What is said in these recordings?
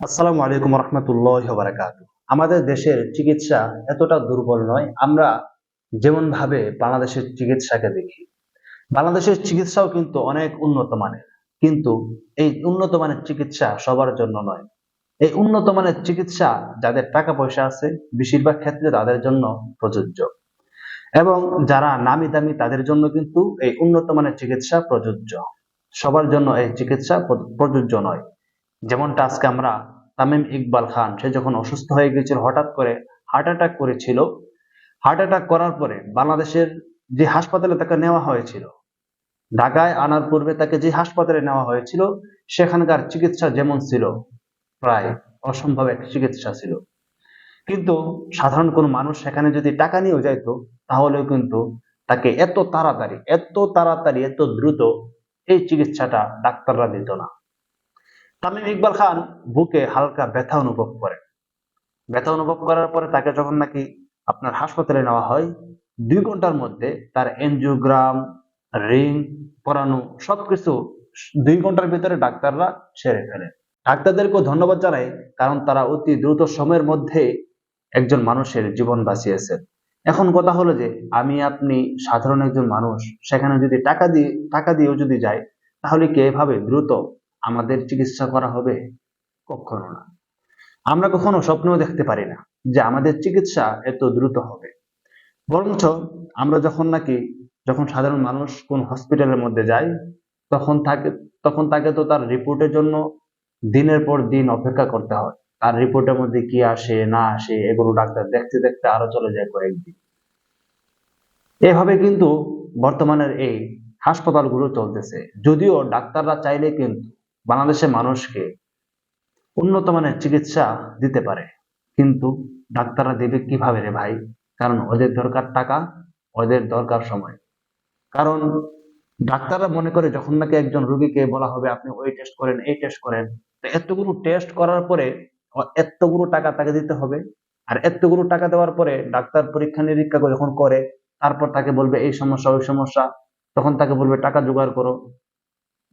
আসসালামু আলাইকুম রহমতুল্লাহ বারাকাত আমাদের দেশের চিকিৎসা এতটা দুর্বল নয়, আমরা যেমন ভাবে বাংলাদেশের চিকিৎসাকে দেখি। বাংলাদেশের চিকিৎসাও কিন্তু অনেক উন্নত মানের, কিন্তু এই উন্নত মানের চিকিৎসা সবার জন্য নয়। এই উন্নত মানের চিকিৎসা যাদের টাকা পয়সা আছে, বেশিরভাগ ক্ষেত্রে তাদের জন্য প্রযোজ্য। এবং যারা নামি দামি তাদের জন্য কিন্তু এই উন্নত মানের চিকিৎসা প্রযোজ্য। সবার জন্য এই চিকিৎসা প্রযোজ্য নয়। যেমনটা আজকে আমরা তামিম ইকবাল খান, সে যখন অসুস্থ হয়ে গিয়েছিল, হঠাৎ করে হার্ট অ্যাটাক করেছিল। হার্ট অ্যাটাক করার পরে বাংলাদেশের যে হাসপাতালে তাকে নেওয়া হয়েছিল, ঢাকায় আনার পূর্বে তাকে যে হাসপাতালে নেওয়া হয়েছিল, সেখানকার চিকিৎসা যেমন ছিল, প্রায় অসম্ভব এক চিকিৎসা ছিল। কিন্তু সাধারণ কোনো মানুষ সেখানে যদি টাকা নিয়েও যাইতো তাহলেও কিন্তু তাকে এত তাড়াতাড়ি এত তাড়াতাড়ি, এত দ্রুত এই চিকিৎসাটা ডাক্তাররা দিত না। তামিম ইকবাল খান বুকে হালকা ব্যথা অনুভব করেন। ব্যথা অনুভব করার পরে তাকে যখন নাকি আপনার হাসপাতালে নেওয়া হয়, দুই ঘণ্টার মধ্যে তার এনজিওগ্রাম, রিং, পরানো সবকিছু দুই ঘণ্টার ভিতরে ডাক্তাররা সেরে ফেলে ডাক্তারদেরকেও ধন্যবাদ জানাই, কারণ তারা অতি দ্রুত সময়ের মধ্যে একজন মানুষের জীবন বাঁচিয়েছেন। এখন কথা হলো যে, আমি আপনি সাধারণ একজন মানুষ, সেখানে যদি টাকা দিয়ে, টাকা দিয়েও যদি যাই, তাহলে কি এভাবে দ্রুত আমাদের চিকিৎসা করা হবে? কখনো না। আমরা কখনো স্বপ্নেও দেখতে পারি না যে আমাদের চিকিৎসা এত দ্রুত হবে। বরঞ্চ আমরা যখন নাকি যখন সাধারণ মানুষ কোন হসপিটালের মধ্যে যায় তখন তাকে তখন তাকে তো তার রিপোর্টের জন্য দিনের পর দিন অপেক্ষা করতে হয়। তার রিপোর্টের মধ্যে কি আসে, না আসে, এগুলো ডাক্তার দেখতে দেখতে আরও চলে যায় কয়েকদিন এভাবে কিন্তু বর্তমানের এই হাসপাতালগুলো চলতেছে। যদিও ডাক্তাররা চাইলে কিন্তু বাংলাদেশের মানুষকে উন্নত মানের চিকিৎসা দিতে পারে। কিন্তু ডাক্তাররা দেবে কীভাবে রে ভাই? কারণ ওদের দরকার টাকা, ওদের দরকার সময়। কারণ ডাক্তাররা মনে করে যখন নাকি একজন রোগীকে বলা হবে, আপনি ওই টেস্ট করেন, এই টেস্ট করেন। তো এতগুলো টেস্ট করার পরে এতগুলো টাকা তাকে দিতে হবে। আর এতগুলো টাকা দেওয়ার পরে ডাক্তার পরীক্ষা নিরীক্ষা যখন করে, তারপর তাকে বলবে, এই সমস্যা, ওই সমস্যা। তখন তাকে বলবে, টাকা জোগাড় করো।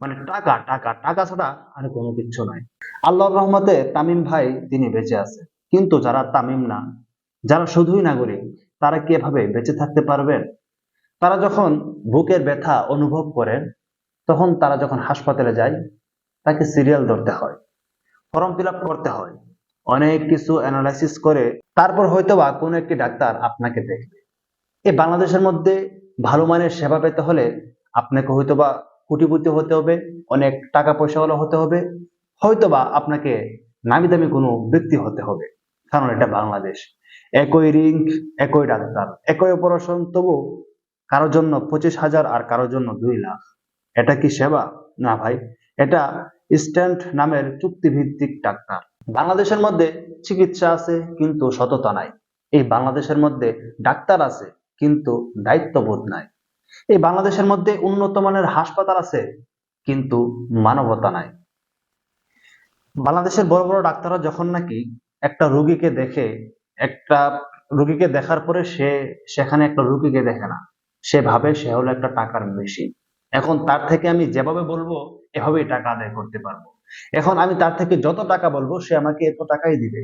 মানে টাকা টাকা টাকা ছাড়া আর কোনো কিচ্ছু নাই। আল্লাহর রহমতে তামিম ভাই তিনি বেঁচে আছে। কিন্তু যারা তামিম না, যারা শুধুই নাগরিক, তারা কি এভাবে বেঁচে থাকতে পারবেন তারা যখন বুকের ব্যথা অনুভব করেন তখন তারা যখন হাসপাতালে যায়, তাকে সিরিয়াল ধরতে হয়, ফর্ম ফিল করতে হয়, অনেক কিছু অ্যানালাইসিস করে, তারপর হয়তো বা কোনো একটি ডাক্তার আপনাকে দেখবে। এই বাংলাদেশের মধ্যে ভালো মানের সেবা পেতে হলে আপনাকে হয়তো বা কোটিপতি হতে হবে, অনেক টাকা পয়সাওয়ালা হতে হবে, হয়তোবা আপনাকে নামি দামি কোনো ব্যক্তি হতে হবে, কারণ এটা বাংলাদেশ। একই রিং, একই ডাক্তার, একই অপারেশন তবু কারোর জন্য পঁচিশ হাজার আর কারোর জন্য দুই লাখ। এটা কি সেবা? না ভাই, এটা স্ট্যান্ড নামের চুক্তিভিত্তিক ডাক্তার। বাংলাদেশের মধ্যে চিকিৎসা আছে, কিন্তু সততা নাই। এই বাংলাদেশের মধ্যে ডাক্তার আছে, কিন্তু দায়িত্ববোধ নাই। এই বাংলাদেশের মধ্যে উন্নত মানের হাসপাতাল আছে, কিন্তু মানবতা নাই। বাংলাদেশের বড় বড় ডাক্তাররা যখন নাকি একটা রুগীকে দেখে, একটা রুগীকে দেখার পরে সে, সেখানে একটা রোগীকে দেখে না। সে ভাবে সে হলো একটা টাকার মেশিন। এখন তার থেকে আমি যেভাবে বলব, এভাবেই টাকা আদায় করতে পারব। এখন আমি তার থেকে যত টাকা বলব, সে আমাকে এত টাকাই দিবে।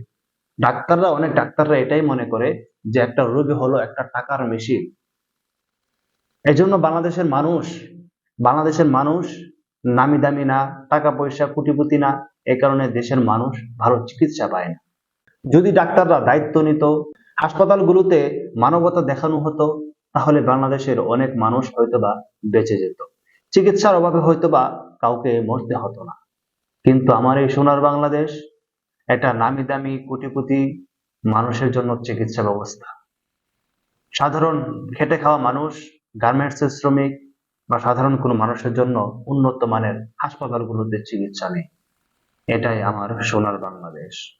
ডাক্তাররা, অনেক ডাক্তাররা এটাই মনে করে যে একটা রোগী হলো একটা টাকার মেশিন। এজন্য বাংলাদেশের মানুষ বাংলাদেশের মানুষ নামি দামি না, টাকা পয়সা কোটিপতি না, এ কারণে দেশের মানুষ ভালো চিকিৎসা পায় না। যদি ডাক্তাররা দায়িত্ব নিত, হাসপাতালগুলোতে মানবতা দেখানো হতো, তাহলে বাংলাদেশের অনেক মানুষ হয়তোবা বেঁচে যেত। চিকিৎসার অভাবে হয়তোবা কাউকে মরতে হতো না। কিন্তু আমার এই সোনার বাংলাদেশ এটা নামি দামি কোটি কোটি মানুষের জন্য চিকিৎসা ব্যবস্থা। সাধারণ খেটে খাওয়া মানুষ গার্মেন্টসের শ্রমিক বা সাধারণ কোনো মানুষের জন্য উন্নত মানের হাসপাতালগুলোতে চিকিৎসা নেই। এটাই আমার সোনার বাংলাদেশ।